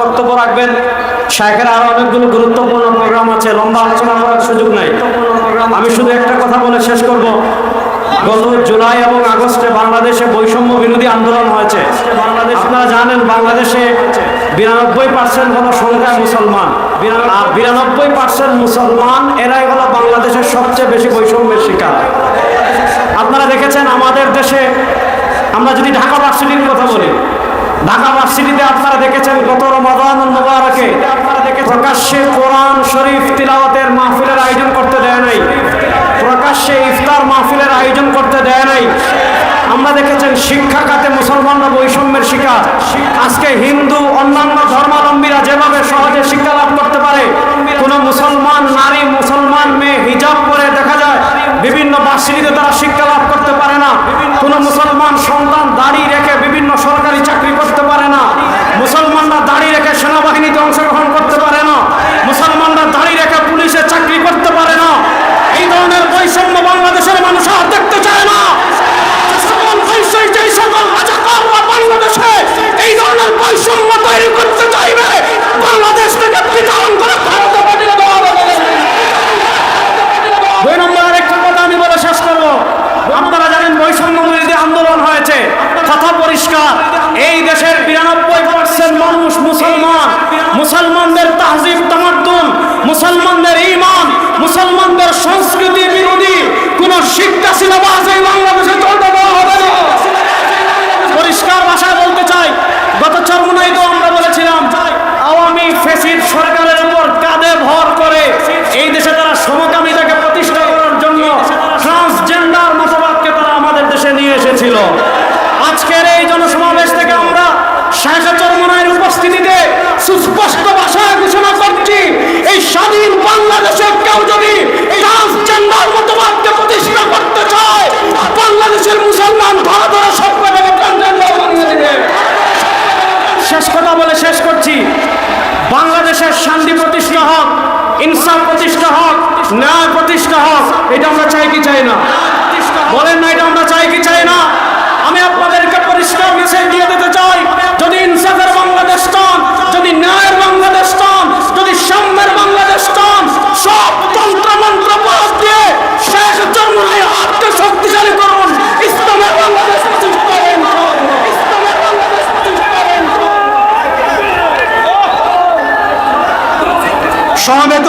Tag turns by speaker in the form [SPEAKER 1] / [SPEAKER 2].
[SPEAKER 1] বক্তব্য রাখবেন। শাহের আরও অনেকগুলো গুরুত্বপূর্ণ প্রোগ্রাম আছে, লম্বা আলোচনা করার সুযোগ নাই। আমি শুধু একটা কথা বলে শেষ করব। গত জুলাই এবং আগস্টে বাংলাদেশে বৈষম্য বিরোধী আন্দোলন হয়েছে। বাংলাদেশ আপনারা জানেন বাংলাদেশে বিরানব্বই পার্সেন্ট হলো সংখ্যায় মুসলমান। আর বিরানব্বই পার্সেন্ট মুসলমান, এরাই হলো বাংলাদেশের সবচেয়ে বেশি বৈষম্যের শিকার। আপনারা দেখেছেন আমাদের দেশে, আমরা যদি ঢাকা ভার্সিটির কথা বলি ঢাকা ভার্সিটিতে আপনারা দেখেছেন গত রমাদান মুবারকে প্রকাশ্যে কোরআন শরীফ তিলাওয়াতের মাহফিলের আয়োজন করতে দেয় নাই। প্রকাশ্যে ইফতার মাহফিলের আয়োজন করতে দেয় নাই। আমরা দেখেছেন শিক্ষা খাতে মুসলমানরা বৈষম্যের শিকার। আজকে হিন্দু, অন্যান্য ধর্মাবলম্বীরা যেভাবে সহজে শিক্ষা লাভ করতে পারে, কোন মুসলমান, নারী, মুসলমান, মেয়ে, হিজাব পরে দেখা যায় বিভিন্ন ভার্সিটিতে তারা শিক্ষা লাভ করতে পারে না। কোন মুসলমান সন্তান দাড়ি রেখে বিভিন্ন সরকারি চাকরি করতে পারে না মুসলমানরা দাড়ি রেখে সেনাবাহিনীতে অংশগ্রহণ করতে পারে না মুসলমানরা দাড়ি রেখে পুলিশে চাকরি করতে পারে না এই ধরনের বৈষম্য বাংলাদেশের মানুষ আর দেখতে চায় না যে সকল বৈষয়িক যেই সকল রাজাকাররা বাংলাদেশে এই ধরনের বৈষম্য তৈরি করতে চাইবে বাংলাদেশ থেকে বিতরণ করে ভারতে পাঠিয়ে দেওয়া হবে দুই নম্বর আরেকটা কথা আমি বলে শেষ করব আপনারা জানেন বৈষম্য বিরোধী আন্দোলন হয়েছে কথা পরিষ্কার এই দেশের বিরানব্বই পার্সেন্ট মানুষ মুসলমান মুসলমানদের তাহজিব তামাদ্দুন মুসলমানদের শেষ কথা বলে শেষ করছি। বাংলাদেশের শান্তি প্রতিষ্ঠা হোক, ইনসাফ প্রতিষ্ঠা হোক, ন্যায় প্রতিষ্ঠা হোক, এটা আমরা চাই কি চাই না? বলেন না এটা আমরা চাই কি চাই না আমি আপনাদেরকে পরিষ্কার মেসেজ দিয়ে দিতে চাই যদি ইনসাফের বাংলাদেশ চান যদি ন্যায়ের বাংলাদেশ চান যদি সাম্যের বাংলাদেশ চান সব তন্ত্র মন্ত্র প্রয়োগ দিয়ে শেষ জন্মে হাতকে শক্তিশালী করুন ইসলামের বাংলাদেশ প্রতিষ্ঠা করেন ইসলামের বাংলাদেশ প্রতিষ্ঠা করেন সমাবেত